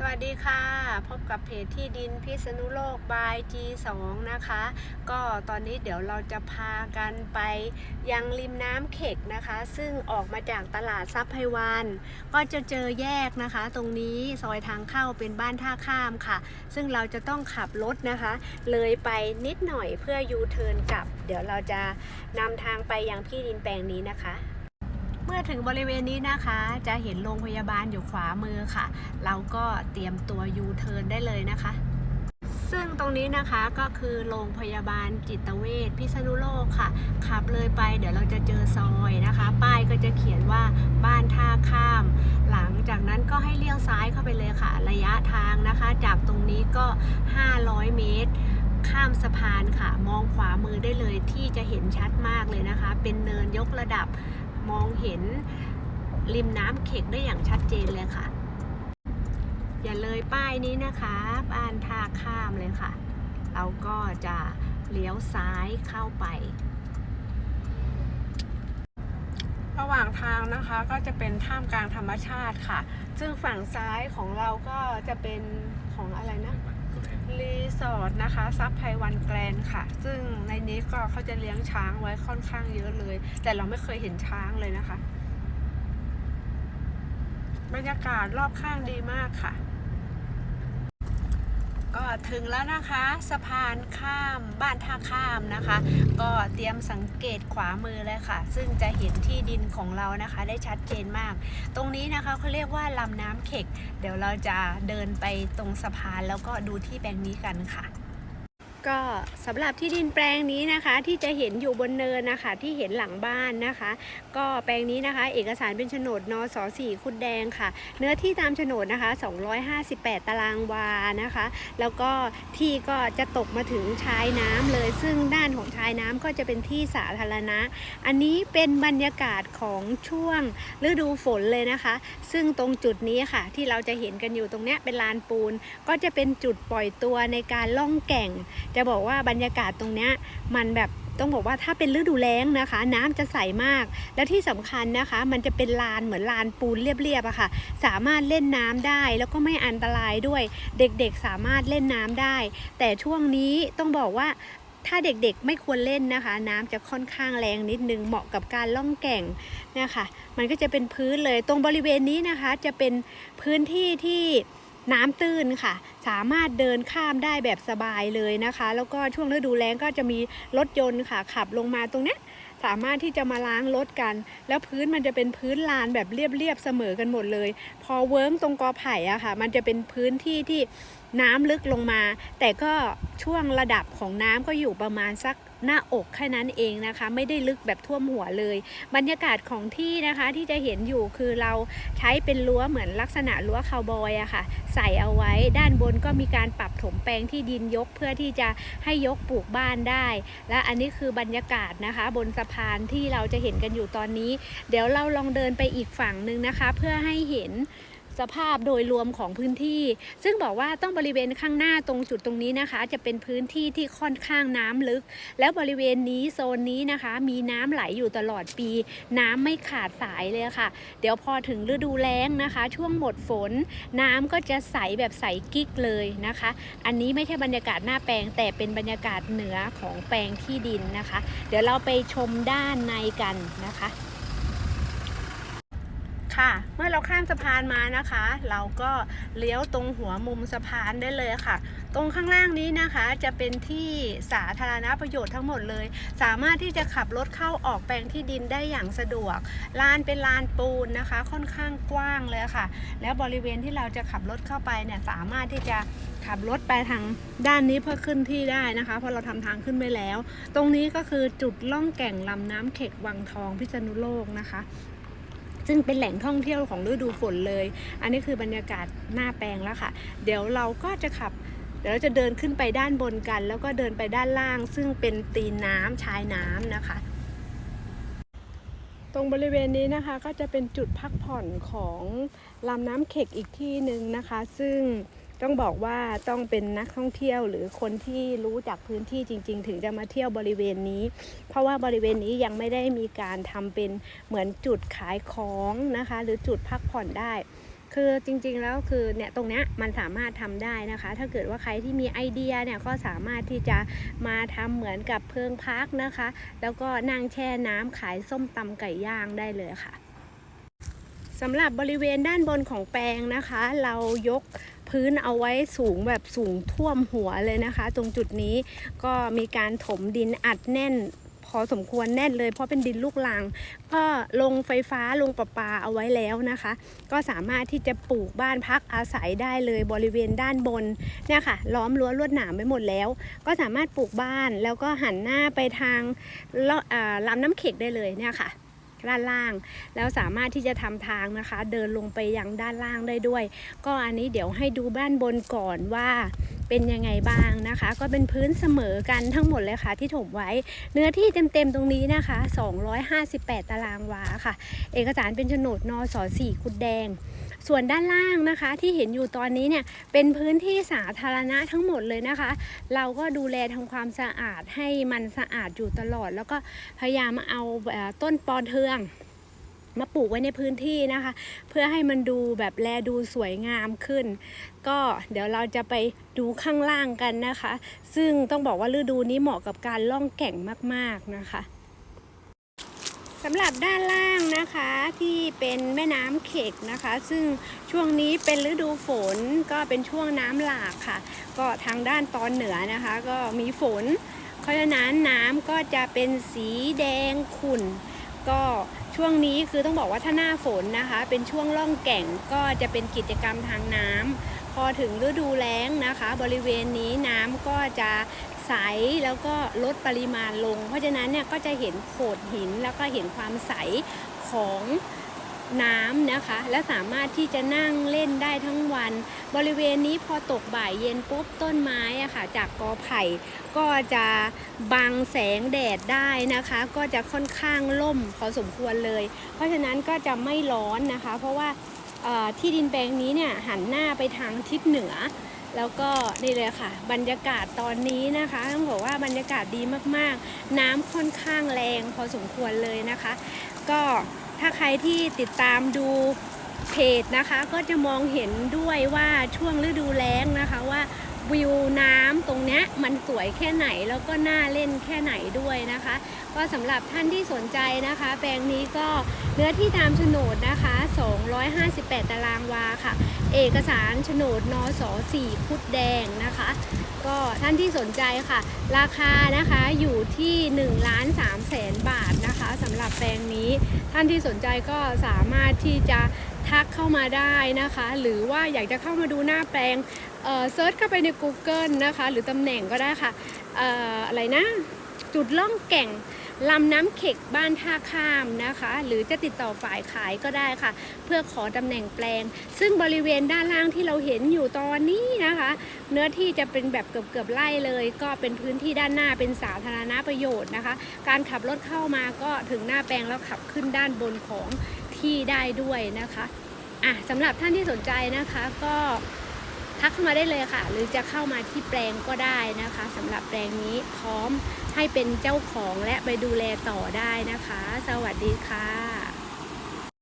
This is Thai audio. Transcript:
สวัสดีค่ะ พบกับเพจที่ดินพิษณุโลกบาย G2 นะคะ ก็ตอนนี้เดี๋ยวเราจะพากันไปยังริมน้ำเข็กนะคะ ซึ่งออกมาจากตลาดซับไพวัน ก็จะเจอแยกนะคะ ตรงนี้ซอยทางเข้าเป็นบ้านท่าข้ามค่ะ ซึ่งเราจะต้องขับรถนะคะ เลยไปนิดหน่อยเพื่อยูเทิร์นกลับ เดี๋ยวเราจะนำทางไปยังที่ดินแปลงนี้นะคะ เมื่อถึงบริเวณนี้นะคะจะเห็นโรงพยาบาลอยู่ขวามือค่ะ เราก็เตรียมตัวยูเทิร์นได้เลยนะคะ ซึ่งตรงนี้นะคะก็คือโรงพยาบาลจิตเวชพิษณุโลกค่ะ ขับเลยไปเดี๋ยวเราจะเจอซอยนะคะ ป้ายก็จะเขียนว่าบ้านท่าข้าม หลังจากนั้นก็ให้เลี้ยวซ้ายเข้าไปเลยค่ะ ระยะทางนะคะ จากตรงนี้ก็ 500 เมตรข้ามสะพานค่ะ มองขวามือได้เลยที่จะเห็นชัดมากเลยนะคะ เป็นเนินยกระดับ มองเห็นริมน้ำเขกได้อย่างชัดเจนเลยค่ะ อย่าเลยป้ายนี้นะคะบ้านท่าข้ามเลยค่ะ เราก็จะเลี้ยวซ้ายเข้าไป ระหว่างทางนะคะก็จะเป็นท่ามกลางธรรมชาติค่ะ ซึ่งฝั่งซ้ายของเราก็จะเป็นของอะไรนะ รีสอร์ทนะคะซับไพวันแกลนค่ะ ซึ่งในนี้ก็เขาจะเลี้ยงช้างไว้ค่อนข้างเยอะเลย แต่เราไม่เคยเห็นช้างเลยนะคะ บรรยากาศรอบข้างดีมากค่ะ ก็ถึงแล้วนะคะสะพานข้ามบ้านท่าข้ามนะคะ ก็เตรียมสังเกตขวามือเลยค่ะ ซึ่งจะเห็นที่ดินของเรานะคะ ได้ชัดเจนมาก ตรงนี้นะคะเขาเรียกว่าลำน้ำเข็ก เดี๋ยวเราจะเดินไปตรงสะพานแล้วก็ดูที่แปลงนี้กันค่ะ ก็สำหรับที่ดินแปลงนี้นะคะ ที่จะเห็นอยู่บนเนินนะคะ ที่เห็นหลังบ้านนะคะ ก็แปลงนี้นะคะ เอกสารเป็นโฉนดนสสี่คุดแดงค่ะ เนื้อที่ตามโฉนดนะคะ 258 ตารางวานะคะ แล้วก็ที่ก็จะตกมาถึงชายน้ำเลย ซึ่งด้านของชายน้ำก็จะเป็นที่สาธารณะ อันนี้เป็นบรรยากาศของช่วงฤดูฝนเลยนะคะ ซึ่งตรงจุดนี้ค่ะ ที่เราจะเห็นกันอยู่ตรงเนี้ยเป็นลานปูน ก็จะเป็นจุดปล่อยตัวในการล่องแก่งจะบอกว่าบรรยากาศตรงเนี้ยมันแบบต้องบอกว่าถ้าเป็นฤดูแล้งนะคะ น้ำจะใสมาก แล้วที่สำคัญนะคะ มันจะเป็นลานเหมือนลานปูนเรียบๆอะค่ะ สามารถเล่นน้ำได้แล้วก็ไม่อันตรายด้วย เด็กๆสามารถเล่นน้ำได้ แต่ช่วงนี้ต้องบอกว่าถ้าเด็กๆไม่ควรเล่นนะคะ น้ำจะค่อนข้างแรงนิดนึงเหมาะกับการล่องแก่งนะคะ มันก็จะเป็นพื้นเลยตรงบริเวณนี้นะคะ จะเป็นพื้นที่ที่ น้ำตื้นค่ะ สามารถเดินข้ามได้แบบสบายเลยนะคะ แล้วก็ช่วงฤดูแล้งก็จะมีรถยนต์ค่ะ ขับลงมาตรงเนี้ยสามารถที่จะมาล้างรถกัน แล้วพื้นมันจะเป็นพื้นลานแบบเรียบๆเสมอกันหมดเลย อเวิร์งตรงกอไผ่อะค่ะ มันจะเป็นพื้นที่ที่น้ำลึกลงมา แต่ก็ช่วงระดับของน้ำก็อยู่ประมาณสักหน้าอกแค่นั้นเองนะคะ ไม่ได้ลึกแบบท่วมหัวเลย บรรยากาศของที่นะคะที่จะเห็นอยู่คือเราใช้เป็นรั้วเหมือนลักษณะรั้วคาวบอยอะค่ะ ใส่เอาไว้ด้านบนก็มีการปรับถมแปลงที่ดินยกเพื่อที่จะให้ยกปลูกบ้านได้ และอันนี้คือบรรยากาศนะคะ บนสะพานที่เราจะเห็นกันอยู่ตอนนี้ เดี๋ยวเราลองเดินไปอีกฝั่งหนึ่งนะคะ เพื่อให้เห็น สภาพโดยรวมของพื้นที่ ซึ่งบอกว่าต้องบริเวณข้างหน้าตรงจุดตรงนี้นะคะ จะเป็นพื้นที่ที่ค่อนข้างน้ำลึก แล้วบริเวณนี้โซนนี้นะคะ มีน้ำไหลอยู่ตลอดปี น้ำไม่ขาดสายเลยค่ะ เดี๋ยวพอถึงฤดูแล้งนะคะ ช่วงหมดฝน น้ำก็จะใสแบบใสกิ๊กเลยนะคะ อันนี้ไม่ใช่บรรยากาศหน้าแปลงแต่เป็นบรรยากาศเหนือของแปลงที่ดินนะคะ เดี๋ยวเราไปชมด้านในกันนะคะ ค่ะ เมื่อเราข้ามสะพานมานะคะ เราก็เลี้ยวตรงหัวมุมสะพานได้เลยค่ะ ตรงข้างล่างนี้นะคะจะเป็นที่สาธารณประโยชน์ทั้งหมดเลย สามารถที่จะขับรถเข้าออกแปลงที่ดินได้อย่างสะดวก ลานเป็นลานปูนนะคะ ค่อนข้างกว้างเลยค่ะ แล้วบริเวณที่เราจะขับรถเข้าไปเนี่ยสามารถที่จะขับรถไปทางด้านนี้เพื่อขึ้นที่ได้นะคะเพราะเราทำทางขึ้นไปแล้ว ตรงนี้ก็คือจุดล่องแก่งลำน้ำเข็กวังทองพิษณุโลกนะคะ ซึ่งเป็นแหล่งท่องเที่ยวของฤดูฝนเลย อันนี้คือบรรยากาศหน้าแปลงแล้วค่ะ เดี๋ยวเราก็จะขับ เดี๋ยวเราจะเดินขึ้นไปด้านบนกัน แล้วก็เดินไปด้านล่าง ซึ่งเป็นตีนน้ำชายน้ำนะคะ ตรงบริเวณนี้นะคะก็จะเป็นจุดพักผ่อนของลำน้ำเข็กอีกที่หนึ่งนะคะ ซึ่ง ต้องบอกว่าต้องเป็นนักท่องเที่ยวหรือคนที่รู้จักพื้นที่จริง ๆ ถึงจะมาเที่ยวบริเวณนี้ เพราะว่าบริเวณนี้ยังไม่ได้มีการทำเป็นเหมือนจุดขายของนะคะ หรือจุดพักผ่อนได้ คือจริงๆแล้วคือเนี่ยตรงเนี้ยมันสามารถทำได้นะคะ ถ้าเกิดว่าใครที่มีไอเดียเนี่ยก็สามารถที่จะมาทำเหมือนกับเพิงพักนะคะ แล้วก็นั่งแช่น้ำขายส้มตำไก่ย่างได้เลยค่ะสำหรับบริเวณด้านบนของแปลงนะคะ เรายก พื้นเอาไว้สูงแบบสูงท่วมหัวเลยนะคะ ตรงจุดนี้ก็มีการถมดินอัดแน่นพอสมควรแน่นเลยเพราะเป็นดินลูกลัง ก็ลงไฟฟ้าลงประปาเอาไว้แล้วนะคะ ก็สามารถที่จะปลูกบ้านพักอาศัยได้เลยบริเวณด้านบนเนี่ยค่ะล้อมรั้วลวดหนามไปหมดแล้ว ก็สามารถปลูกบ้านแล้วก็หันหน้าไปทางลาะอ่าลำน้ำเข็กได้เลยเนี่ยค่ะ ด้านล่าง แล้วสามารถที่จะทำทางนะคะ เดินลงไปยังด้านล่างได้ด้วย ก็อันนี้เดี๋ยวให้ดูบ้านบนก่อนว่าเป็นยังไงบ้างนะคะ ก็เป็นพื้นเสมอกันทั้งหมดเลยค่ะ ที่ถมไว้ เนื้อที่เต็มๆตรงนี้นะคะ 258 ตารางวาค่ะ เอกสารเป็นโฉนดนสสี่คุดแดง ส่วนด้านล่างนะคะที่เห็นอยู่ตอนนี้เนี่ยเป็นพื้นที่สาธารณะทั้งหมดเลยนะคะ เราก็ดูแลทำความสะอาดให้มันสะอาดอยู่ตลอด แล้วก็พยายามเอาเอ่อต้นปอเทืองมาปลูกไว้ในพื้นที่นะคะ เพื่อให้มันดูแบบแลดูสวยงามขึ้น ก็เดี๋ยวเราจะไปดูข้างล่างกันนะคะ ซึ่งต้องบอกว่าฤดูนี้เหมาะกับการล่องแก่งมากๆนะคะ สำหรับด้านล่างนะคะที่เป็นแม่น้ำเขกนะคะ ซึ่งช่วงนี้เป็นฤดูฝนก็เป็นช่วงน้ำหลากค่ะ ก็ทางด้านตอนเหนือนะคะ ก็มีฝน เพราะฉะนั้นน้ำก็จะเป็นสีแดงขุ่น ก็ช่วงนี้คือต้องบอกว่าถ้าหน้าฝนนะคะ เป็นช่วงล่องแก่งก็จะเป็นกิจกรรมทางน้ำพอถึงฤดูแล้งนะคะ บริเวณนี้น้ำก็จะ ใสแล้วก็ลดปริมาณลง เพราะฉะนั้นเนี่ยก็จะเห็นโขดหินแล้วก็เห็นความใสของน้ำนะคะ และสามารถที่จะนั่งเล่นได้ทั้งวัน บริเวณนี้พอตกบ่ายเย็นปุ๊บต้นไม้อะค่ะ จากกอไผ่ก็จะบังแสงแดดได้นะคะ ก็จะค่อนข้างล่มพอสมควรเลย เพราะฉะนั้นก็จะไม่ร้อนนะคะ เพราะว่าที่ดินแปลงนี้เนี่ยหันหน้าไปทางทิศเหนือ แล้วก็นี่เลยค่ะ บรรยากาศตอนนี้นะคะต้องบอกว่าบรรยากาศดีมากๆ น้ำค่อนข้างแรงพอสมควรเลยนะคะ ก็ถ้าใครที่ติดตามดูเพจนะคะ ก็จะมองเห็นด้วยว่าช่วงฤดูแล้งนะคะว่า วิวน้ำตรงเนี้ยมันสวยแค่ไหนแล้วก็น่าเล่นแค่ไหนด้วยนะคะ ก็สำหรับท่านที่สนใจนะคะ แปลงนี้ก็เนื้อที่ตามโฉนดนะคะ 258 ตารางวาค่ะ เอกสารโฉนดนส4คุดแดงนะคะ ก็ท่านที่สนใจค่ะ ราคานะคะอยู่ที่1ล้าน3แสนบาทนะคะสำหรับแปลงนี้ท่านที่สนใจก็สามารถที่จะทักเข้ามาได้นะคะ หรือว่าอยากจะเข้ามาดูหน้าแปลง เซิร์ชเข้าไปใน Google นะคะ หรือตำแหน่งก็ได้ค่ะอออะไรนะ จุดล่องแก่งลำน้ำเข็กบ้านท่าข้ามนะคะ หรือจะติดต่อฝ่ายขายก็ได้ค่ะ เพื่อขอตำแหน่งแปลง ซึ่งบริเวณด้านล่างที่เราเห็นอยู่ตอนนี้นะคะ เนื้อที่จะเป็นแบบเกือบเกือบๆไร่เลย ก็เป็นพื้นที่ด้านหน้าเป็นสาธารณประโยชน์นะคะ การขับรถเข้ามาก็ถึงหน้าแปลงแล้วขับขึ้นด้านบนของที่ได้ด้วยนะคะอะสำหรับท่านที่สนใจนะคะก็ ทักเข้ามาได้เลยค่ะ หรือจะเข้ามาที่แปลงก็ได้นะคะสำหรับแปลงนี้พร้อมให้เป็นเจ้าของและไปดูแลต่อได้นะคะ สวัสดีค่ะ